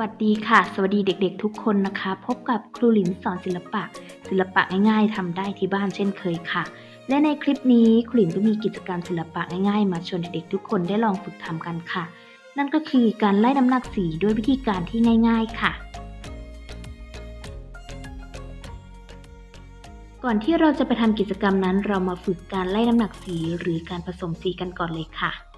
วัสดีค่ะ สวัสดีเด็กๆทุกคนนะคะ พบกับครูหลินสอนศิลปะ ศิลปะง่ายๆทำได้ที่บ้านเช่นเคยค่ะ และในคลิปนี้ครูหลินก็มีกิจกรรมศิลปะง่ายๆ มาชวนเด็กๆทุกคนได้ลองฝึกทำกันค่ะ นั่นก็คือการไล่น้ำหนักสีด้วยวิธีการที่ง่าย ๆ ค่ะ ก่อนที่เราจะไปทำกิจกรรมนั้น เรามาฝึกการไล่น้ำหนักสีหรือการผสมสีกันก่อนเลยค่ะ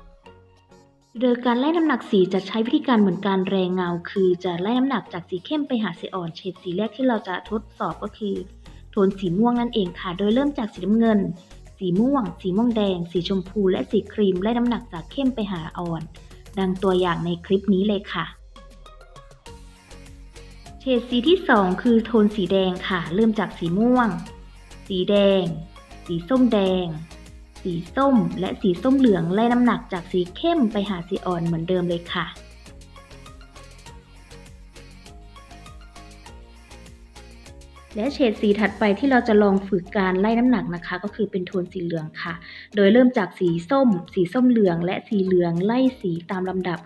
โดยการไล่น้ำหนักสีจะใช้วิธีการเหมือนการแรงเงา คือจะไล่น้ำหนักจากสีเข้มไปหาสีอ่อน เฉดสีแรกที่เราจะทดสอบก็คือ โทนสีม่วงนั่นเองค่ะ โดยเริ่มจากสีน้ำเงิน สีม่วง สีม่วงแดง สีชมพู และสีครีมไล่น้ำหนักจากเข้มไปหาอ่อน ดังตัวอย่างในคลิปนี้เลยค่ะ เฉดสีที่ 2 คือโทนสีแดงค่ะ เริ่มจากสีม่วง สีแดง สีส้มแดง สีส้ม และสีส้มเหลืองไล่น้ำหนักจากสีเข้มไปหาสีอ่อนเหมือนเดิมเลยค่ะ และเฉดสีถัดไปที่เราจะลองฝึกการไล่น้ำหนักนะคะ ก็คือเป็นโทนสีเหลืองค่ะ โดยเริ่มจากสีส้ม สีส้มเหลือง และสีเหลืองไล่สีตามลำดับ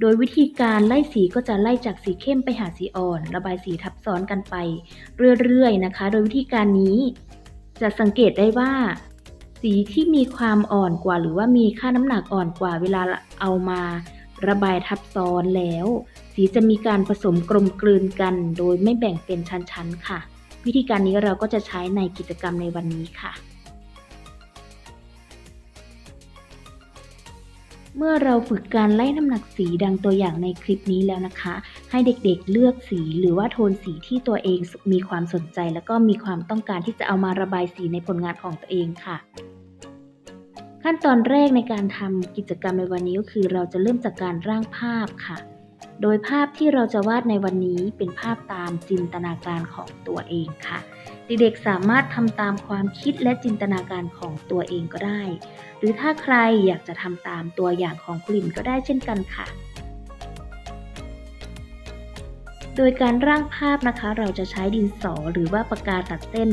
โดยวิธีการไล่สีก็จะไล่จากสีเข้มไปหาสีอ่อน ระบายสีทับซ้อนกันไป เรื่อยๆนะคะ โดยวิธีการนี้จะสังเกตได้ว่า สีที่มีความอ่อนกว่า หรือว่ามีค่าน้ำหนักอ่อนกว่า เวลาเอามาระบายทับซ้อนแล้ว สีจะมีการผสมกลมกลืนกัน โดยไม่แบ่งเป็นชั้นๆค่ะ วิธีการนี้เราก็จะใช้ในกิจกรรมในวันนี้ค่ะ เมื่อเราฝึกการไล่น้ำหนักสีดังตัวอย่างในคลิปนี้แล้วนะคะ ให้เด็กๆเลือกสีหรือว่าโทนสีที่ตัวเองมีความสนใจ แล้วก็มีความต้องการที่จะเอามาระบายสีในผลงานของตัวเองค่ะ ขั้นตอนแรกในการทำกิจกรรมในวันนี้ก็คือ เราจะเริ่มจากการร่างภาพค่ะ โดยภาพที่เราจะวาดในวันนี้เป็นภาพตามจินตนาการของตัวเองค่ะ เด็กๆสามารถทำตามความคิดและจินตนาการของตัวเองก็ได้ หรือถ้าใครอยากจะทำตามตัวอย่างของกลิ่นก็ได้เช่นกันค่ะ โดยการร่างภาพนะคะ เราจะใช้ดินสอหรือว่าปากกาตัดเส้น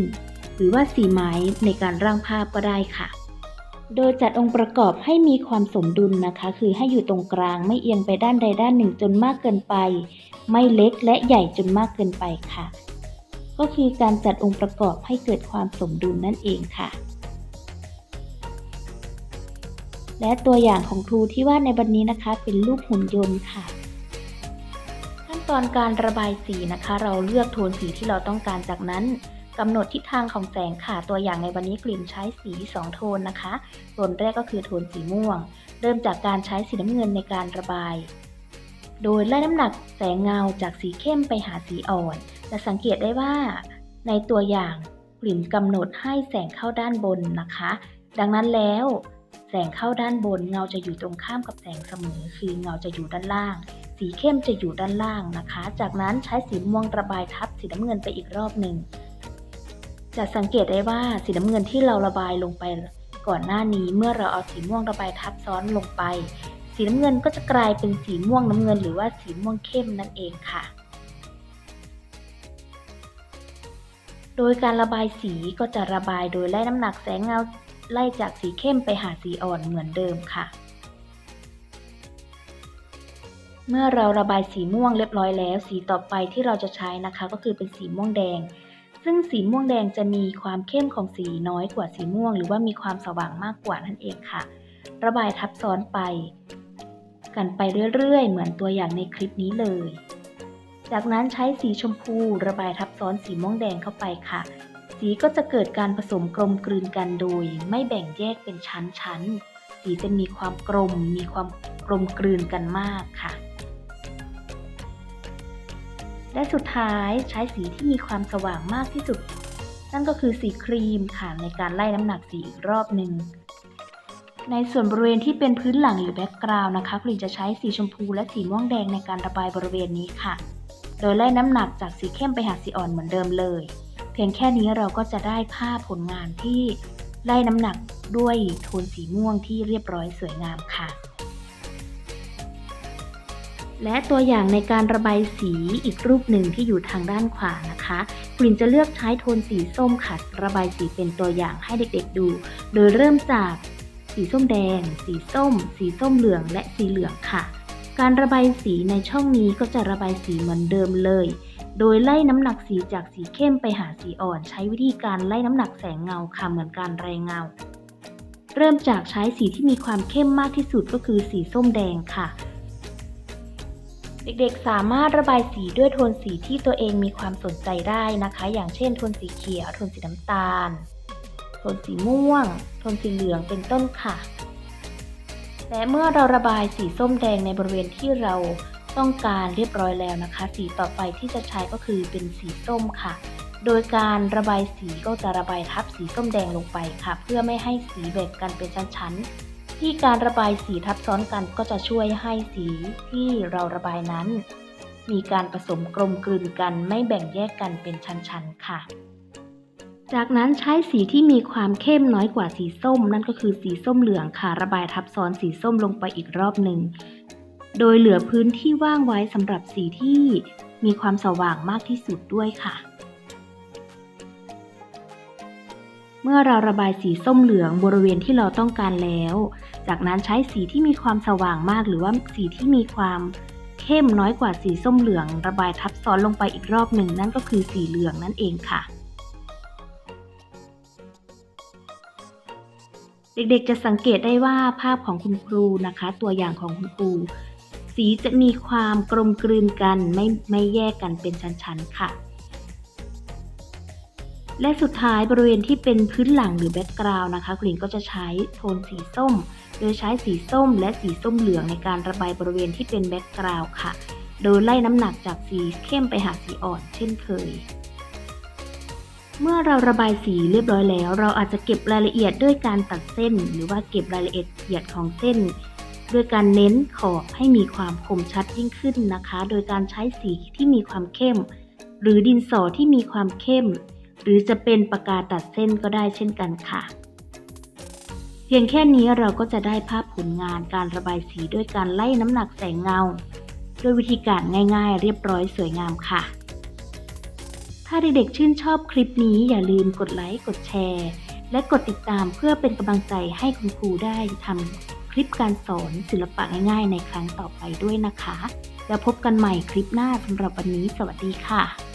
หรือว่าสีไม้ในการร่างภาพก็ได้ค่ะ โดยจัดองค์ประกอบให้มีความสมดุลนะคะ คือให้อยู่ตรงกลางไม่เอียงไปด้านใดด้านหนึ่งจนมากเกินไป ไม่เล็กและใหญ่จนมากเกินไปค่ะ ก็คือการจัดองค์ประกอบให้เกิดความสมดุลนั่นเองค่ะ และตัวอย่างของครูที่วาดในวันนี้นะคะ เป็นรูปหุ่นยนต์ค่ะ ขั้นตอนการระบายสีนะคะ เราเลือกโทนสีที่เราต้องการจากนั้นกำหนดทิศทางของแสงค่ะ ตัวอย่างในวันนี้กลิ่นใช้สี 2 โทนนะคะโทนแรกก็คือโทนสีม่วง เริ่มจากการใช้สีน้ำเงินในการระบาย โดยไล่น้ำหนักแสงเงาจากสีเข้มไปหาสีอ่อน จะสังเกตได้ว่า ในตัวอย่างกลิ่นกำหนดให้แสงเข้าด้านบนนะคะ ดังนั้นแล้ว แสงเข้าด้านบนเงาจะอยู่ตรงข้ามกับแสงเสมอ คือเงาจะอยู่ด้านล่าง สีเข้มจะอยู่ด้านล่างนะคะ จากนั้นใช้สีม่วงระบายทับสีน้ำเงินไปอีกรอบหนึ่งจะสังเกตได้ว่าสีน้ำเงินที่เราระบายลงไปก่อนหน้านี้เมื่อเราเอาสีม่วงระบายทับซ้อนลงไป สีน้ำเงินก็จะกลายเป็นสีม่วงน้ำเงิน หรือว่าสีม่วงเข้มนั่นเองค่ะ โดยการระบายสีก็จะระบายโดยไล่น้ำหนักแสงเงาไล่จากสีเข้มไปหาสีอ่อนเหมือนเดิมค่ะ เมื่อเราระบายสีม่วงเรียบร้อยแล้ว สีต่อไปที่เราจะใช้นะคะ ก็คือเป็นสีม่วงแดง ซึ่งสีม่วงแดงจะมีความเข้มของสีน้อยกว่าสีม่วง หรือว่ามีความสว่างมากกว่านั่นเองค่ะ ระบายทับซ้อนไป กันไปเรื่อยๆ เหมือนตัวอย่างในคลิปนี้เลย จากนั้นใช้สีชมพูระบายทับซ้อนสีม่วงแดงเข้าไปค่ะ สีก็จะเกิดการผสมกลมกลืนกันโดย ไม่แบ่งแยกเป็นชั้นๆ สีจะมีความกลม มีความกลมกลืนกันมากค่ะ และสุดท้ายใช้สีที่มีความสว่างมากที่สุด นั่นก็คือสีครีมค่ะในการไล่น้ำหนักสีอีกรอบหนึ่งในส่วนบริเวณที่เป็นพื้นหลังหรือแบ็กกราวน์นะคะกลิ่นจะใช้สีชมพูและสีม่วงแดงในการระบายบริเวณนี้ค่ะ โดยไล่น้ำหนักจากสีเข้มไปหาสีอ่อนเหมือนเดิมเลย เพียงแค่นี้เราก็จะได้ภาพผลงานที่ไล่น้ำหนักด้วยโทนสีม่วงที่เรียบร้อยสวยงามค่ะ และตัวอย่างในการระบายสีอีกรูปหนึ่งที่อยู่ทางด้านขวานะคะกลิ่นจะเลือกใช้โทนสีส้มค่ะระบายสีเป็นตัวอย่างให้เด็กๆดู โดยเริ่มจากสีส้มแดง สีส้ม สีส้มเหลือง และสีเหลืองค่ะ การระบายสีในช่องนี้ก็จะระบายสีเหมือนเดิมเลย โดยไล่น้ำหนักสีจากสีเข้มไปหาสีอ่อน ใช้วิธีการไล่น้ำหนักแสงเงาค่ะเหมือนการรายเงา เริ่มจากใช้สีที่มีความเข้มมากที่สุดก็คือสีส้มแดงค่ะ เด็กๆสามารถระบายสีด้วยโทนสีที่ตัวเองมีความสนใจได้นะคะ อย่างเช่นโทนสีเขียว โทนสีน้ำตาล โทนสีม่วง โทนสีเหลืองเป็นต้นค่ะ และเมื่อเราระบายสีส้มแดงในบริเวณที่เราต้องการเรียบร้อยแล้วนะคะ สีต่อไปที่จะใช้ก็คือเป็นสีส้มค่ะ โดยการระบายสีก็จะระบายทับสีส้มแดงลงไปค่ะ เพื่อไม่ให้สีแบ่งกันเป็นชั้นๆ ที่การระบายสีทับซ้อนกันก็จะช่วยให้สีที่เราระบายนั้น มีการผสมกลมกลืนกันไม่แบ่งแยกกันเป็นชั้นๆค่ะ จากนั้นใช้สีที่มีความเข้มน้อยกว่าสีส้ม นั่นก็คือสีส้มเหลืองค่ะระบายทับซ้อนสีส้มลงไปอีกรอบหนึ่ง โดยเหลือพื้นที่ว่างไว้สำหรับสีที่มีความสว่างมากที่สุดด้วยค่ะ เมื่อเราระบายสีส้มเหลืองบริเวณที่เราต้องการแล้ว จากนั้นใช้สีที่มีความสว่างมากหรือว่าสีที่มีความเข้มน้อยกว่าสีส้มเหลือง ระบายทับซ้อนลงไปอีกรอบหนึ่งนั่นก็คือสีเหลืองนั่นเองค่ะ เด็กๆจะสังเกตได้ว่าภาพของคุณครูนะคะ ตัวอย่างของคุณครู สีจะมีความกลมกลืนกันไม่ไม่แยกกันเป็นชั้นๆค่ะ และสุดท้ายบริเวณที่เป็นพื้นหลังหรือแบ็กกราวน์นะคะคุณหญิงก็จะใช้โทนสีส้ม โดยใช้สีส้มและสีส้มเหลืองในการระบายบริเวณที่เป็นแบ็กกราวน์ค่ะ โดยไล่น้ำหนักจากสีเข้มไปหาสีอ่อนเช่นเคย เมื่อเราระบายสีเรียบร้อยแล้ว เราอาจจะเก็บรายละเอียดด้วยการตัดเส้น หรือว่าเก็บรายละเอียดของเส้น ด้วยการเน้นขอบให้มีความคมชัดยิ่งขึ้นนะคะ โดยการใช้สีที่มีความเข้ม หรือดินสอที่มีความเข้ม หรือจะเป็นปากกาตัดเส้นก็ได้เช่นกันค่ะ เพียงแค่นี้เราก็จะได้ภาพผลงานการระบายสีด้วยการไล่น้ำหนักแสงเงา ด้วยวิธีการง่าย ๆ เรียบร้อยสวยงามค่ะ ถ้าเด็กๆชื่นชอบคลิปนี้อย่าลืมกดไลค์ กดแชร์ และกดติดตามเพื่อเป็นกำลังใจให้คุณครูได้ทำคลิปการสอนศิลปะง่ายๆ ในครั้งต่อไปด้วยนะคะ แล้วพบกันใหม่คลิปหน้าสำหรับวันนี้ สวัสดีค่ะ